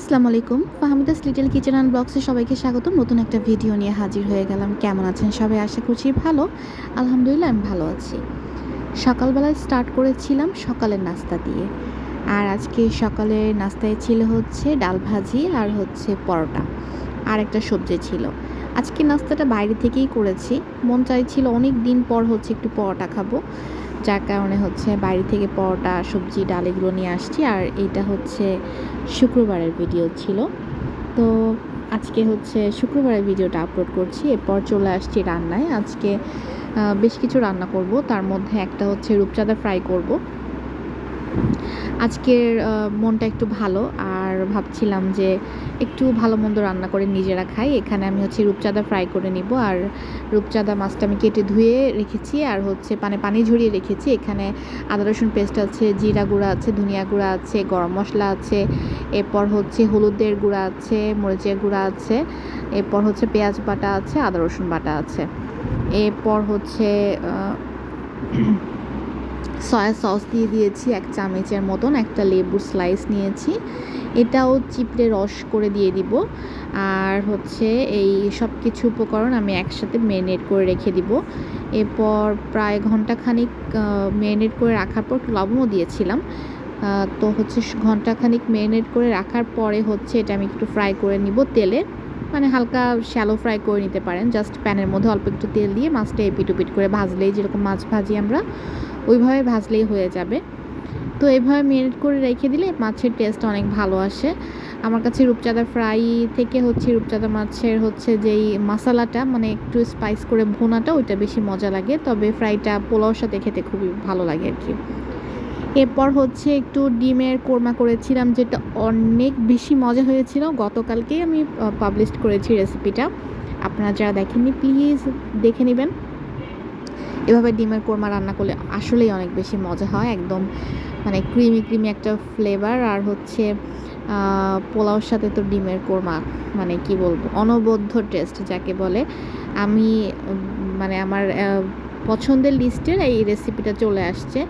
আসসালামু আলাইকুম। Fahmida's little kitchen and ব্লগসে সবাইকে স্বাগতম। নতুন একটা ভিডিও নিয়ে হাজির হয়ে গেলাম। কেমন আছেন সবাই? আশা করছি ভালো। আলহামদুলিল্লাহ, আমি ভালো আছি। সকালবেলায় স্টার্ট করেছিলাম সকালের নাস্তা দিয়ে। আর আজকে সকালের নাস্তায় ছিল হচ্ছে ডাল ভাজি আর হচ্ছে পরোটা। আর একটা সবজি ছিল। আজকে নাস্তাটা বাইরে থেকেই করেছি। মন চাইছিল অনেক দিন পর হচ্ছে একটু পরোটা খাব। যার কারণে হচ্ছে বাইরে থেকে পরোটা, সবজি, ডাল এগুলো নিয়ে আসছি। আর এটা হচ্ছে শুক্রবারের ভিডিও ছিল। তো আজকে হচ্ছে শুক্রবারের ভিডিওটা আপলোড করছি। এরপর চলে আসছি রান্নায়। আজকে বেশ কিছু রান্না করব। তার মধ্যে একটা হচ্ছে রূপচাঁদা ফ্রাই করব। আজকের মনটা একটু ভালো, আর ভাবছিলাম যে একটু ভালো মন্দ রান্না করে নিজেরা খাই। এখানে আমি হচ্ছে রূপচাঁদা ফ্রাই করে নিব, আর রূপচাঁদা মাছটা আমি কেটে ধুয়ে রেখেছি, আর হচ্ছে পানে পানি ঝরিয়ে রেখেছি। এখানে আদা, রসুন পেস্ট আছে, জিরা গুঁড়া আছে, ধনিয়া গুঁড়া আছে, গরম মশলা আছে, এরপর হচ্ছে হলুদের গুঁড়া আছে, মরিচের গুঁড়া আছে, এরপর হচ্ছে পেঁয়াজ বাটা আছে, আদা, রসুন বাটা আছে। এরপর হচ্ছে সয়া সস দিয়ে দিয়েছি এক চামচের মতন, একটা লেবুর স্লাইস নিয়েছি। এটাও চিপড়ে রস করে দিয়ে দিব। আর হচ্ছে এই সব কিছু উপকরণ আমি একসাথে ম্যারিনেট করে রেখে দিব। এরপর প্রায় ঘন্টাখানিক ম্যারিনেট করে রাখার পর লবণও দিয়েছিলাম। তো হচ্ছে ঘন্টাখানিক ম্যারিনেট করে রাখার পরে হচ্ছে এটা আমি একটু ফ্রাই করে নিব তেলে। মানে হালকা শ্যালো ফ্রাই করে নিতে পারেন। জাস্ট প্যানের মধ্যে অল্প একটু তেল দিয়ে মাছটা এপিট উপিট করে ভাজলেই যেরকম মাছ ভাজি আমরা। ওইভাবে ভাজলেই হয়ে যাবে। তো এইভাবে মেরিনেট করে রেখে দিলে মাছের টেস্ট অনেক ভালো আসে। আমার কাছে রূপচাঁদা ফ্রাই থেকে হচ্ছে, রূপচাঁদা মাছের হচ্ছে যেই মশালাটা মানে একটু স্পাইস করে ভুনাটা, ওইটা বেশি মজা লাগে। তবে ফ্রাইটা পোলাওর সাথে খেতে খুবই ভালো লাগে আর কি। এরপর হচ্ছে একটু ডিমের কোরমা করেছিলাম, যেটা অনেক বেশি মজা হয়েছিল। গতকালকেই আমি পাবলিশ করেছি রেসিপিটা আপনারা যারা দেখেননি প্লিজ দেখে নেবেন। এভাবে ডিমের কোরমা রান্না করলে আসলেই অনেক বেশি মজা হয়, একদম মানে ক্রিমি ক্রিমি একটা ফ্লেভার আর হচ্ছে পোলাওর সাথে তো ডিমের কোরমা মানে কি বলব, অনবদ্য টেস্ট যাকে বলে। আমি মানে আমার পছন্দের লিস্টের এই রেসিপিটা চলে আসছে।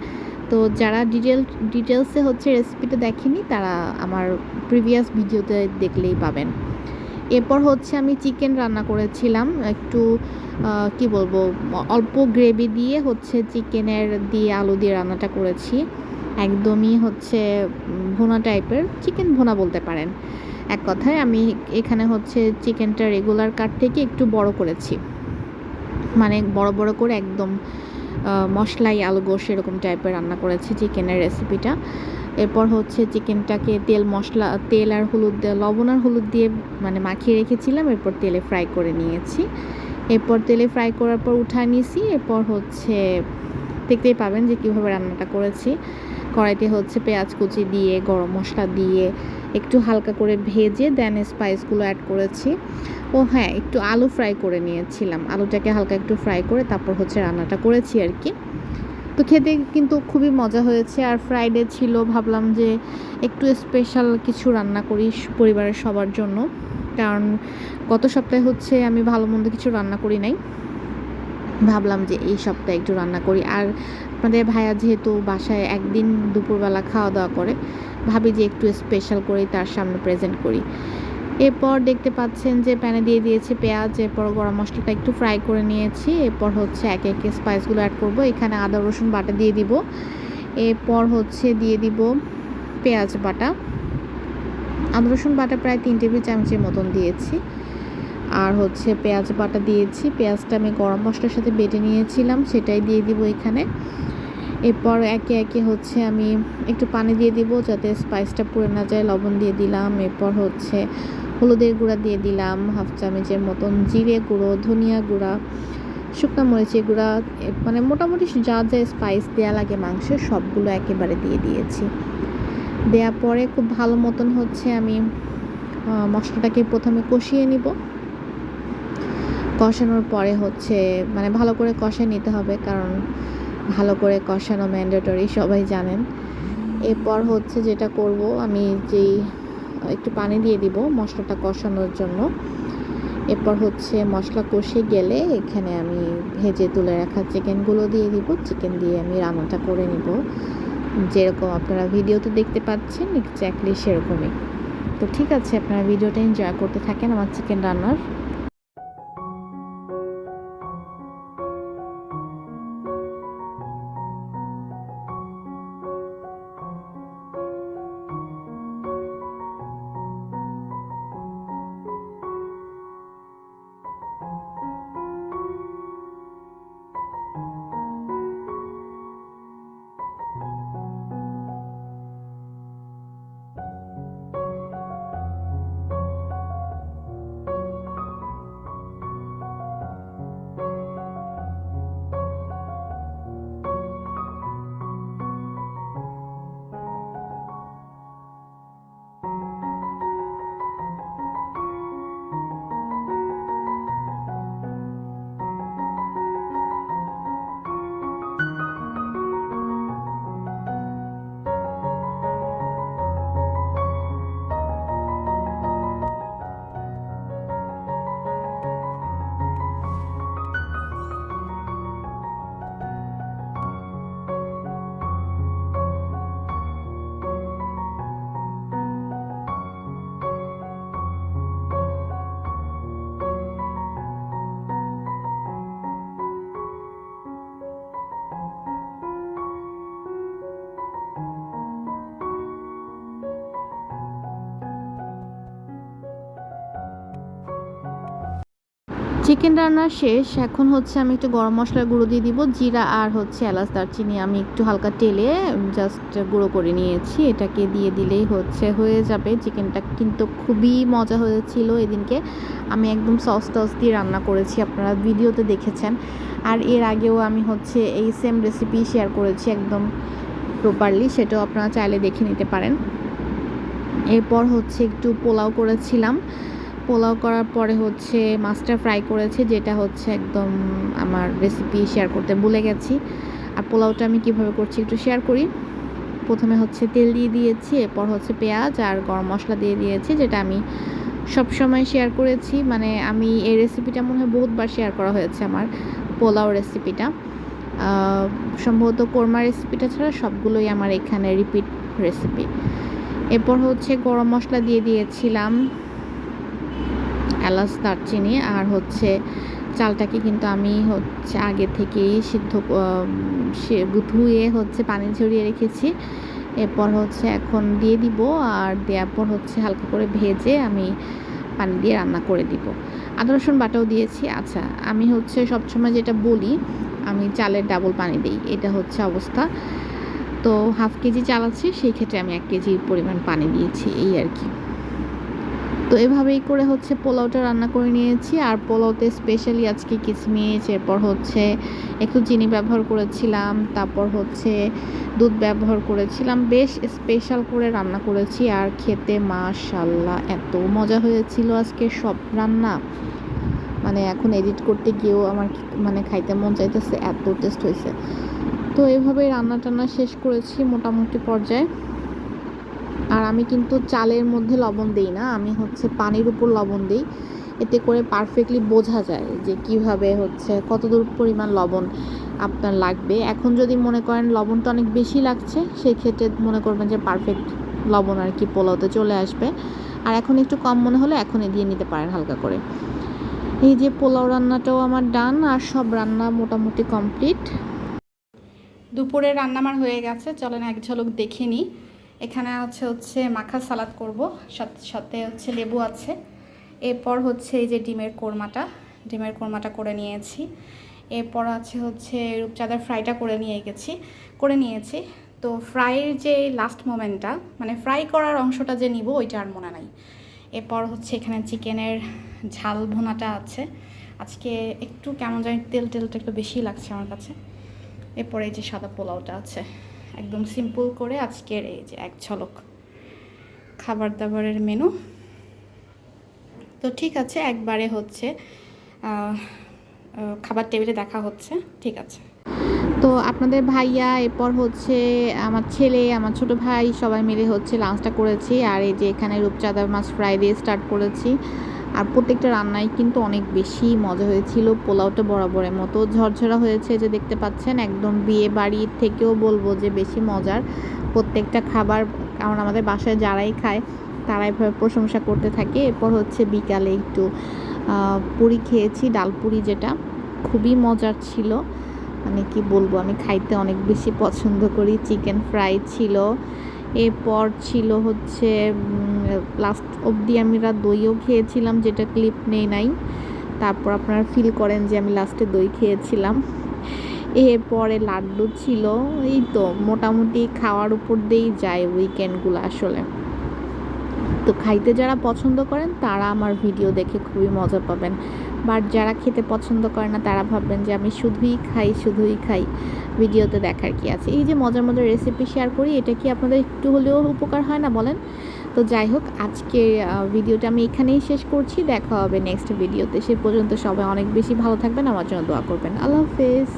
তো যারা ডিটেল ডিটেলসে হচ্ছে রেসিপিটা দেখেনি, তারা আমার প্রিভিয়াস ভিডিওতে দেখলেই পাবেন। এরপর হচ্ছে আমি চিকেন রান্না করেছিলাম, একটু কি বলব, অল্প গ্রেভি দিয়ে হচ্ছে চিকেনের দিয়ে আলু দিয়ে রান্নাটা করেছি। একদমই হচ্ছে ভোনা টাইপের চিকেন ভোনা বলতে পারেন। এক কথায় আমি এখানে হচ্ছে চিকেনটা রেগুলার কাট থেকে একটু বড় করেছি। মানে বড় বড় করে একদম মশলাই আলু গোশ এরকম টাইপের রান্না করেছি চিকেনের রেসিপিটা এরপর হচ্ছে চিকেনটাকে তেল মশলা, তেল আর হলুদ লবণ আর হলুদ দিয়ে মানে মাখিয়ে রেখেছিলাম, এরপর তেলে ফ্রাই করে নিয়েছি। এরপর তেলে ফ্রাই করার পর উঠায় নিয়েছি এরপর হচ্ছে দেখতেই পাবেন যে কীভাবে রান্নাটা করেছি। কড়াইতে হচ্ছে পেঁয়াজ কুচি দিয়ে, গরম মশলা দিয়ে, একটু হালকা করে ভেজে দেন স্পাইসগুলো অ্যাড করেছি। ও হ্যাঁ একটু আলু ফ্রাই করে নিয়েছিলাম। আলুটাকে হালকা একটু ফ্রাই করে তারপর হচ্ছে রান্নাটা করেছি আর কি। তো খেতে কিন্তু খুবই মজা হয়েছে। আর ফ্রাইডে ছিল, ভাবলাম যে একটু স্পেশাল কিছু রান্না করি পরিবারের সবার জন্য। কারণ গত সপ্তাহে হচ্ছে আমি ভালো মন্দ কিছু রান্না করি নাই। ভাবলাম যে এই সপ্তাহে একটু রান্না করি। আর আপনাদের ভাইয়া যেহেতু বাসায় একদিন দুপুরবেলা খাওয়া দাওয়া করে, ভাবি যে একটু স্পেশাল করেই তার সামনে প্রেজেন্ট করি। এরপর দেখতে পাচ্ছেন যে প্যানে দিয়ে দিয়েছি পেঁয়াজ, এরপর গরম মশলাটা একটু ফ্রাই করে নিয়েছি, এরপর হচ্ছে একে একে স্পাইসগুলো অ্যাড করব। এখানে আদা, রসুন বাটা দিয়ে দিব। এরপর হচ্ছে দিয়ে দিব পেঁয়াজ বাটা। আদা, রসুন বাটা প্রায় তিন টেবিল চামচের মতন দিয়েছি। আর হচ্ছে পেঁয়াজ বাটা দিয়েছি। পেঁয়াজটা আমি গরম মশলার সাথে বেটে নিয়েছিলাম, সেটাই দিয়ে দিব এখানে। এরপর একে একে হচ্ছে আমি একটু পানি দিয়ে দিব যাতে স্পাইসটা পুড়ে না যায়, লবণ দিয়ে দিলাম। এরপর হচ্ছে হলুদের গুঁড়া দিয়ে দিলাম, হাফ চামচের মতন জিরে গুঁড়ো, ধনিয়া গুঁড়া, শুকনো মরিচের গুঁড়া মানে মোটামুটি যা যা স্পাইস দেওয়া লাগে মাংসের সবগুলো একেবারে দিয়ে দিয়েছি। দেওয়ার পরে খুব ভালো মতন হচ্ছে আমি মশলাটাকে প্রথমে কষিয়ে নিব। কষানোর পরে হচ্ছে মানে ভালো করে কষে নিতে হবে কারণ ভালো করে কষানো ম্যান্ডেটরি সবাই জানেন। এরপর হচ্ছে যেটা করব আমি যেই একটু পানি দিয়ে দিব মশলাটা কষানোর জন্য। এরপর হচ্ছে মশলা কষে গেলে এখানে আমি ভেজে তুলে রাখা চিকেনগুলো দিয়ে দিব। চিকেন দিয়ে আমি রান্নাটা করে নিব। যেরকম আপনারা ভিডিওতে দেখতে পাচ্ছেন, এক্স্যাক্টলি সেরকমই। তো ঠিক আছে, আপনারা ভিডিওটা এনজয় করতে থাকেন আমার চিকেন রান্নার। চিকেন রান্না শেষ। এখন হচ্ছে আমি একটু গরম মশলার গুঁড়ো দিয়ে দিব, জিরা আর হচ্ছে এলাচ দারচিনি আমি একটু হালকা তেলে জাস্ট গুঁড়ো করে নিয়েছি। এটাকে দিয়ে দিলেই হচ্ছে হয়ে যাবে। চিকেনটা কিন্তু খুবই মজা হয়েছিল এদিনকে। আমি একদম সস টস দিয়ে রান্না করেছি, আপনারা ভিডিওতে দেখেছেন। আর এর আগেও আমি হচ্ছে এই সেম রেসিপি শেয়ার করেছি একদম প্রপারলি সেটাও আপনারা চাইলে দেখে নিতে পারেন। এরপর হচ্ছে একটু পোলাও করেছিলাম। পোলাও করার পরে হচ্ছে মাছটা ফ্রাই করেছি, যেটা হচ্ছে একদম আমার রেসিপি শেয়ার করতে ভুলে গেছি। আর পোলাওটা আমি কীভাবে করছি একটু শেয়ার করি। প্রথমে হচ্ছে তেল দিয়ে দিয়েছি, এরপর হচ্ছে পেঁয়াজ আর গরম মশলা দিয়ে দিয়েছি, যেটা আমি সব সময় শেয়ার করেছি। মানে আমি এই রেসিপিটা মনে হয় বহুতবার শেয়ার করা হয়েছে আমার পোলাও রেসিপিটা সম্ভবত কোরমা রেসিপিটা ছাড়া সবগুলোই আমার এখানে রিপিট রেসিপি এরপর হচ্ছে গরম মশলা দিয়ে দিয়েছিলাম এলাচ, দারচিনি আর হচ্ছে চালটাকে কিন্তু আমি হচ্ছে আগে থেকেই সিদ্ধ ধুয়ে হচ্ছে পানি ঝরিয়ে রেখেছি। এরপর হচ্ছে এখন দিয়ে দিব আর দেওয়ার পর হচ্ছে হালকা করে ভেজে আমি পানি দিয়ে রান্না করে দিব। আদা, রসুন বাটাও দিয়েছি। আচ্ছা আমি হচ্ছে সবসময় যেটা বলি, আমি চালের ডাবল পানি দিই। এটা হচ্ছে অবস্থা। তো হাফ কেজি চাল আছে, সেই ক্ষেত্রে আমি এক কেজি পরিমাণ পানি দিয়েছি, এই আর কি। তো এভাবেই করে হচ্ছে পোলাওটা রান্না করে নিয়েছি। আর পোলাওতে স্পেশালি আজকে কিচমিচ এরপর হচ্ছে একটু চিনি ব্যবহার করেছিলাম, তারপর হচ্ছে দুধ ব্যবহার করেছিলাম। বেশ স্পেশাল করে রান্না করেছি আর খেতে মাশাল্লাহ এত মজা হয়েছিল আজকে সব রান্না। মানে এখন এডিট করতে গিয়েও আমার মানে খাইতে মন চাইতেছে, এত টেস্ট হয়েছে। তো এভাবেই রান্না টান্না শেষ করেছি মোটামুটি পর্যায়ে। আর আমি কিন্তু চালের মধ্যে লবণ দিই না, আমি হচ্ছে পানির উপর লবণ দিই। এতে করে পারফেক্টলি বোঝা যায় যে কীভাবে হচ্ছে কতদূর পরিমাণ লবণ আপনার লাগবে। এখন যদি মনে করেন লবণটা অনেক বেশি লাগছে সেই ক্ষেত্রে মনে করবেন যে পারফেক্ট লবণ আর কি পোলাওতে চলে আসবে। আর এখন একটু কম মনে হলে এখনই দিয়ে নিতে পারেন হালকা করে। এই যে পোলাও রান্নাটাও আমার ডান, আর সব রান্না মোটামুটি কমপ্লিট। দুপুরে রান্না আমার হয়ে গেছে, চলেন এক ঝলক দেখে নিই। এখানে আছে হচ্ছে মাখা সালাদ করব, সাথে সাথে হচ্ছে লেবু আছে। এরপর হচ্ছে এই যে ডিমের কোরমাটা ডিমের কোরমাটা করে নিয়েছি। এরপর আছে হচ্ছে রূপচাঁদার ফ্রাইটা করে নিয়ে গেছি, করে নিয়েছি। তো ফ্রাইয়ের যে লাস্ট মোমেন্টটা মানে ফ্রাই করার অংশটা যে নিব, ওইটা আর মনে নাই। এরপর হচ্ছে এখানে চিকেনের ঝাল ভুনাটা আছে। আজকে একটু কেমন জানি তেল তেলটা একটু বেশি লাগছে আমার কাছে। এরপরে এই যে সাদা পোলাওটা আছে। একদম সিম্পল করে আজকের এই যে এক ঝলক খাবার দাবারের মেনু তো ঠিক আছে, একবারে হচ্ছে খাবার টেবিলে দেখা হচ্ছে, ঠিক আছে। তো আপনাদের ভাইয়া, এরপর হচ্ছে আমার ছেলে, আমার ছোট ভাই, সবাই মিলে হচ্ছে লাঞ্চটা করেছি। আর এই যে এখানে রূপচাঁদা মাছ ফ্রাই দিয়ে স্টার্ট করেছি। আর প্রত্যেকটা রান্নাই কিন্তু অনেক বেশি মজা হয়েছিল। পোলাওটা বরাবরের মতো ঝরঝরা হয়েছে যে দেখতে পাচ্ছেন, একদম বিয়ে বাড়ির থেকেও বলব যে বেশি মজার। প্রত্যেকটা খাবার কারণ আমাদের বাসায় যারাই খায় তারা এভাবে প্রশংসা করতে থাকে। এরপর হচ্ছে বিকালে একটু পুরি খেয়েছি, ডাল পুরি যেটা খুবই মজার ছিল। মানে কি বলব, আমি খাইতে অনেক বেশি পছন্দ করি। চিকেন ফ্রাই ছিল। এরপর ছিল হচ্ছে লাস্ট অবধি আমরা দইও খেয়েছিলাম, যেটা ক্লিপ নেই নাই। তারপর আপনারা ফিল করেন যে আমি লাস্টে দই খেয়েছিলাম। এরপরে লাড্ডু ছিল, এই তো, মোটামুটি খাওয়ার উপর দিয়েই যায় উইকেন্ডগুলো আসলে। তো খাইতে যারা পছন্দ করেন, তারা আমার ভিডিও দেখে খুবই মজা পাবেন। বাট যারা খেতে পছন্দ করে না, তারা ভাববেন যে আমি শুধুই খাই শুধুই খাই। ভিডিওতে দেখার কি আছে? এই যে মজার মজার রেসিপি শেয়ার করি, এটা কি আপনাদের একটু হলেও উপকার হয় না বলেন? তো যাই হোক, আজকে ভিডিওটা আমি এখানেই শেষ করছি। দেখা হবে নেক্সট ভিডিওতে সে পর্যন্ত সবাই অনেক বেশি ভালো থাকবেন, আমার জন্য দোয়া করবেন। আল্লাহ হাফেজ।